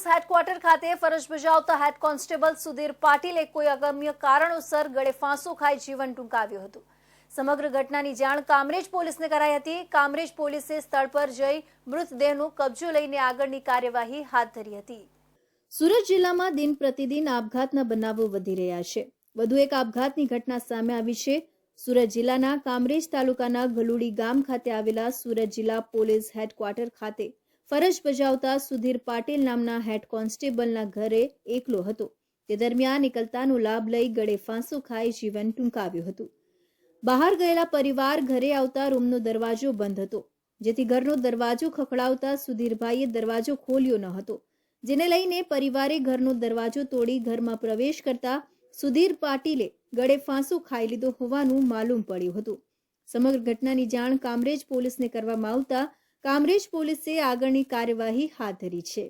Police headquarter ખાતે ફરજ બજાવતા હેડ કોન્સ્ટેબલ સુધીર પાટીલે કોઈ અગમ્ય કારણોસર ગળે ફાંસો ખાઈ જીવન ટૂંકાવ્યું હતું. સમગ્ર ઘટનાની જાણ કામરેજ પોલીસને કરાઈ હતી. કામરેજ પોલીસે સ્થળ પર જઈ મૃતદેહનો કબજો લઈને આગળની કાર્યવાહી હાથ ધરી હતી. સુરત જિલ્લામાં દિન પ્રતિદિન આપઘાતના બનાવો વધી રહ્યા છે. વધુ એક આપઘાતની ઘટના સામે આવી છે. સુરત જિલ્લાના કામરેજ તાલુકાના ગલુડી ગામ ખાતે આવેલા સુરત જિલ્લા પોલીસ હેડક્વાર્ટર ખાતે ફરજ બજાવતા સુધીર પાટીલ નામના હેડ કોન્સ્ટેબલના ઘરે એકલો હતો. તે દરમિયાન એકલતાનો લાભ લઈ ગળે ફાંસો ખાઈ જીવન ટૂંકાવ્યું હતું. બહાર ગયેલા પરિવાર ઘરે આવતા રૂમનો દરવાજો બંધ હતો, જેથી ઘરનો દરવાજો ખખડાવતા સુધીરભાઈએ દરવાજો ખોલ્યો ન હતો. જેને લઈને પરિવારે ઘરનો દરવાજો તોડી ઘરમાં પ્રવેશ કરતા સુધીર પાટીલે ગળે ફાંસો ખાઈ લીધો હોવાનું માલુમ પડ્યું હતું. સમગ્ર ઘટનાની જાણ કામરેજ પોલીસને કરવામાં આવતા કામરેજ પોલીસે આગળની કાર્યવાહી હાથ ધરી છે.